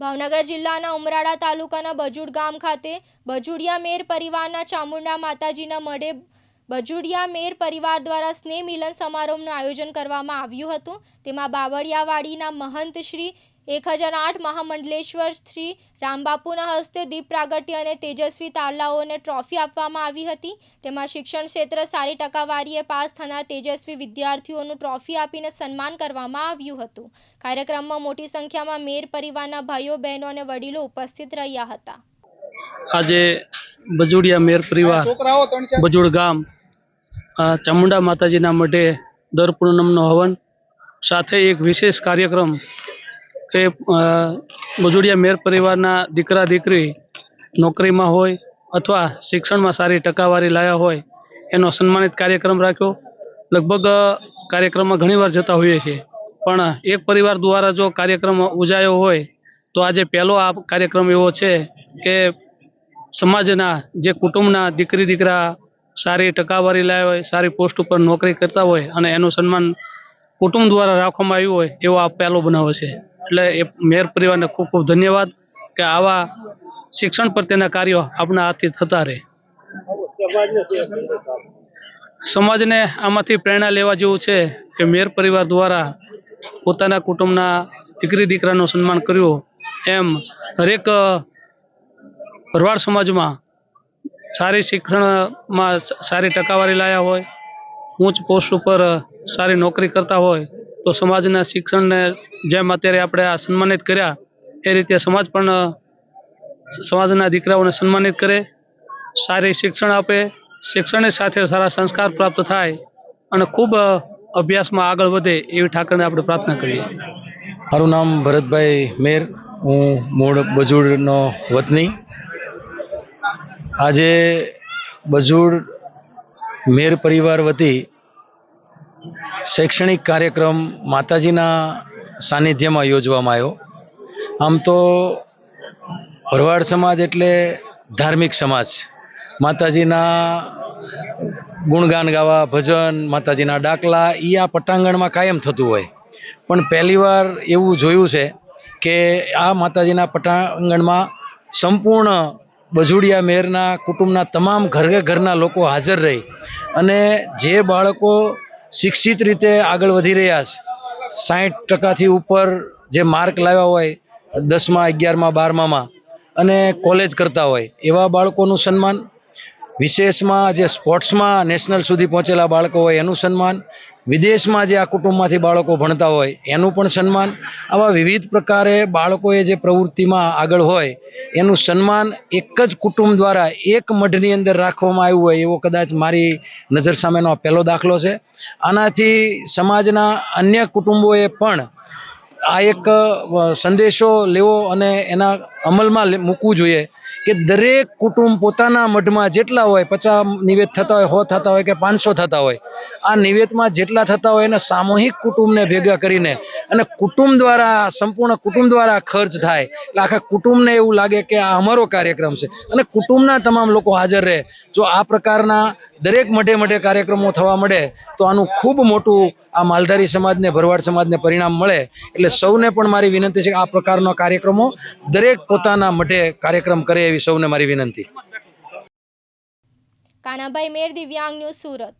ભાવનગર જિલ્લાના ઉમરાળા તાલુકાના બજુડ ગામ ખાતે બજુડિયા મેર પરિવારના ચામુંડા માતાજીના મઢે બજુડિયા મેર પરિવાર દ્વારા સ્નેહ મિલન સમારોહનું આયોજન કરવામાં આવ્યું હતું. તેમાં બાવળિયાવાડીના મહંત શ્રી એક હજાર આઠ મહામંડલેશ્વર શ્રી રામબાપુના હસ્તે દીપ પ્રાગટ્ય અને તેજસ્વી તારલાઓને ટ્રોફી આપવામાં આવી હતી. તેમાં શિક્ષણ ક્ષેત્ર સારી ટકાવારીએ પાસ થનાર તેજસ્વી વિદ્યાર્થીઓનું ટ્રોફી આપીને સન્માન કરવામાં આવ્યું હતું. કાર્યક્રમમાં મોટી સંખ્યામાં મેર પરિવારના ભાઈઓ, બહેનો અને વડીલો ઉપસ્થિત રહ્યા હતા. આજે બજુડિયા મેર પરિવાર, બજુડ ગામ ચામુંડા માતાજીના મઢે દર પૂનમનો હવન, સાથે એક વિશેષ કાર્યક્રમ કે મજૂરિયા મેર પરિવારના દીકરા દીકરી નોકરીમાં હોય અથવા શિક્ષણમાં સારી ટકાવારી લાયા હોય, એનો સન્માનિત કાર્યક્રમ રાખ્યો. લગભગ કાર્યક્રમમાં ઘણીવાર જતા હોઈએ છીએ. પણ એક પરિવાર દ્વારા જો કાર્યક્રમ ઉજાયો હોય, તો આજે પહેલો આ કાર્યક્રમ એવો છે કે, સમાજના જે કુટુંબના દીકરી દીકરા સારી ટકાવારી લાવ્યા હોય, સારી પોસ્ટ ઉપર નોકરી કરતા હોય અને એનું સન્માન કુટુંબ દ્વારા રાખવામાં આવ્યું હોય, એવો આ પહેલો બનાવ છે. એટલે એ મેર પરિવારને ખૂબ ખૂબ ધન્યવાદ કે આવા શિક્ષણ પ્રત્યેના કાર્યો આપણા હાથથી થતા રહે. સમાજને આમાંથી પ્રેરણા લેવા જેવું છે કે મેર પરિવાર દ્વારા પોતાના કુટુંબના દીકરી દીકરાનું સન્માન કર્યું એમ હરેક ભરવાડ સમાજમાં સારી શિક્ષણમાં સારી ટકાવારી લાયા હોય, ઊંચ પોસ્ટ ઉપર સારી નોકરી કરતા હોય તો સમાજના શિક્ષણને જેમ અત્યારે આપણે આ સન્માનિત કર્યા, એ રીતે સમાજ પણ, સમાજના દીકરાઓને સન્માનિત કરે, સારી શિક્ષણ આપે, શિક્ષણની સાથે સારા સંસ્કાર પ્રાપ્ત થાય અને ખૂબ અભ્યાસમાં આગળ વધે એવી ઠાકરને આપણે પ્રાર્થના કરીએ. મારું નામ ભરતભાઈ મેર, હું મૂળ બજુડનો વતની. આજે બજુડ મેર પરિવાર વતી શૈક્ષણિક કાર્યક્રમ માતાજીના સાનિધ્યમાં યોજવામાં આવ્યો. આમ તો ભરવાડ સમાજ એટલે ધાર્મિક સમાજ. માતાજીના ગુણગાન ગાવા, ભજન, માતાજીના ડાકલા એ આ પટાંગણમાં કાયમ થતું હોય. પણ પહેલીવાર એવું જોયું છે કે આ માતાજીના પટાંગણમાં સંપૂર્ણ બજુડિયા મેરના, કુટુંબના તમામ ઘરે ઘરના લોકો હાજર રહી અને જે બાળકો શિક્ષિત રીતે આગળ વધી રહ્યા છે. સાઠ ટકાથી ઉપર જે માર્ક લાવ્યા હોય, દસમાં, અગિયારમાં, બારમામાં અને કોલેજ કરતા હોય, એવા બાળકોનું સન્માન, વિશેષમાં જે સ્પોર્ટ્સમાં નેશનલ સુધી પહોંચેલા બાળકો હોય, એનું સન્માન વિદેશમાં જે આ કુટુંબમાંથી બાળકો ભણતા હોય, એનું પણ સન્માન, આવા વિવિધ પ્રકારે બાળકોએ જે પ્રવૃત્તિમાં આગળ હોય, એનું સન્માન એક જ કુટુંબ દ્વારા એક મઢની અંદર રાખવામાં આવ્યું હોય, એવો કદાચ મારી નજર સામેનો પહેલો દાખલો છે. આનાથી સમાજના અન્ય કુટુંબોએ પણ આ એક સંદેશો લેવો અને એના અમલમાં મૂકવું જોઈએ કે દરેક કુટુંબ પોતાના મઢમાં જેટલા હોય, પચાસ નિવેદ થતા હોય, સો થતા હોય કે પાંચસો થતા હોય, આ નિવેદમાં જેટલા થતા હોય એને સામૂહિક કુટુંબને ભેગા કરીને અને કુટુંબ દ્વારા, સંપૂર્ણ કુટુંબ દ્વારા ખર્ચ થાય. એટલે આખા કુટુંબને એવું લાગે કે આ અમારો કાર્યક્રમ છે. અને કુટુંબના તમામ લોકો હાજર રહે. જો આ પ્રકારના દરેક મઢે મઢે કાર્યક્રમો થવા મળે, તો આનું ખૂબ મોટું આ માલધારી સમાજને, ભરવાડ સમાજને પરિણામ મળે. એટલે સૌને પણ મારી વિનંતી છે કે આ પ્રકારના કાર્યક્રમો દરેક પોતાના મઢે કાર્યક્રમ કરે એવી સૌને મારી વિનંતી. કાનાભાઈ મેર દિવ્યાંગ ન્યૂઝ સુરત.